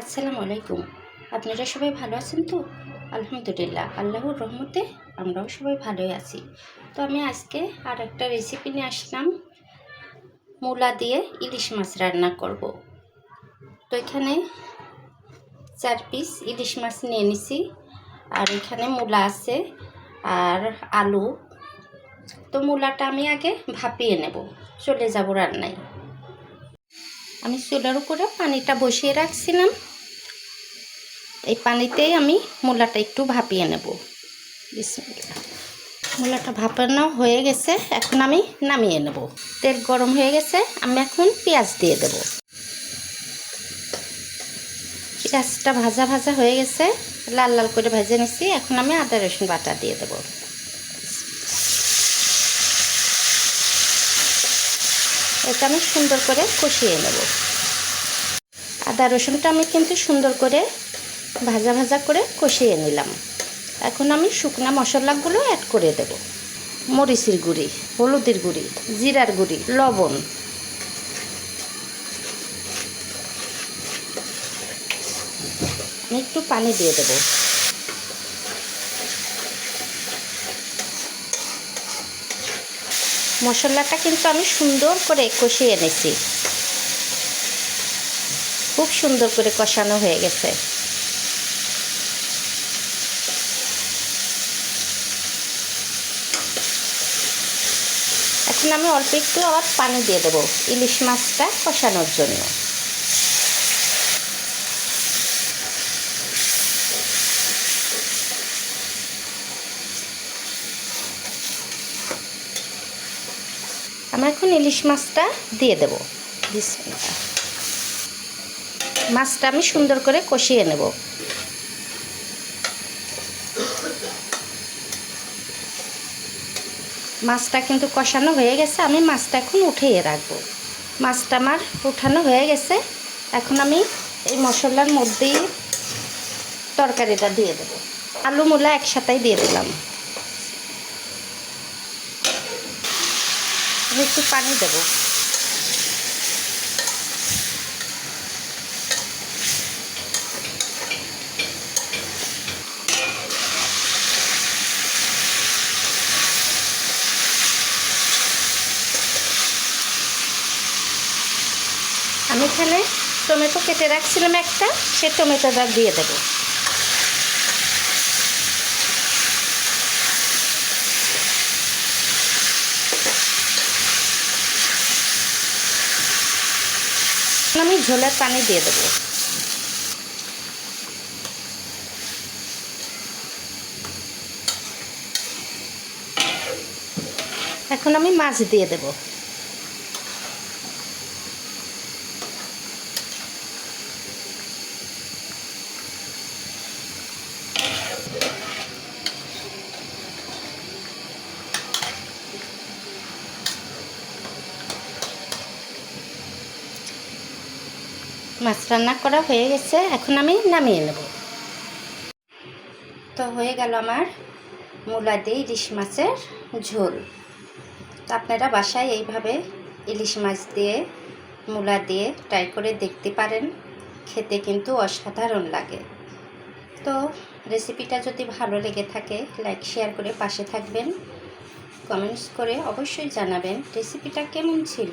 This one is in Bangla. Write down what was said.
আসসালামু আলাইকুম। আপনারা সবাই ভালো আছেন তো? আলহামদুলিল্লাহ, আল্লাহর রহমতে আমরাও সবাই ভালোই আছি। তো আমি আজকে আর একটা রেসিপি নিয়ে আসলাম। মূলা দিয়ে ইলিশ মাছ রান্না করব। তো এখানে চার পিস ইলিশ মাছ নিয়ে নিছি। আর এখানে মূলা আছে আর আলু। তো মূলাটা আমি আগে ভাপিয়ে নেব। চলে যাব রান্নায়। আমি চুলার উপরে পানিটা বসিয়ে রাখছিলাম। এই পানিতেই আমি মূলাটা একটু ভাপিয়ে নেব। মূলাটা ভাপানো হয়ে গেছে, এখন আমি নামিয়ে নেব। তেল গরম হয়ে গেছে, আমি এখন পেঁয়াজ দিয়ে দেব। পেঁয়াজটা ভাজা ভাজা হয়ে গেছে, লাল লাল করে ভেজে নিচ্ছি এখন আমি আদা রসুন বাটা দিয়ে দেবো। এটা আমি সুন্দর করে কষিয়ে নেব। আদা রসুনটা আমি কিন্তু সুন্দর করে ভাজা ভাজা করে কষিয়ে নিলাম। এখন আমি শুকনা মশলাগুলো অ্যাড করে দেব। মরিচের গুঁড়ি, হলুদের গুঁড়ি, জিরার গুঁড়ি, লবণ। একটু পানি দিয়ে দেবো। মশলাটা কিন্তু আমি সুন্দর করে কষিয়ে এনেছি। খুব সুন্দর করে কষানো হয়ে গেছে। এখন আমি অল্প একটু আবার পানি দিয়ে দেবো ইলিশ মাছটা কষানোর জন্য। আমি এখন ইলিশ মাছটা দিয়ে দেব। মাছটা আমি সুন্দর করে কষিয়ে নেব। মাছটা কিন্তু কষানো হয়ে গেছে, আমি মাছটা এখন উঠিয়ে রাখব। মাছটা আমার উঠানো হয়ে গেছে, এখন আমি এই মশলার মধ্যেই তরকারিটা দিয়ে দেবো। আলু মূলা একসাথেই দিয়ে দিলাম। একটু পানি দেব। আমি এখানে টমেটো কেটে রাখছিলাম একটা, সে টমেটোটা দিয়ে দেবো। আমি ঝোলের পানি দিয়ে দেবো। এখন আমি মাছ দিয়ে দেব। মাছ রান্না করা হয়ে গেছে, এখন আমি নামিয়ে নেব। তো হয়ে গেল আমার মূলা দিয়ে ইলিশ মাছের ঝোল। তো আপনারা বাসায় এইভাবে ইলিশ মাছ দিয়ে, মূলা দিয়ে ট্রাই করে দেখতে পারেন। খেতে কিন্তু অসাধারণ লাগে। তো রেসিপিটা যদি ভালো লেগে থাকে, লাইক, শেয়ার করে পাশে থাকবেন। কমেন্টস করে অবশ্যই জানাবেন রেসিপিটা কেমন ছিল।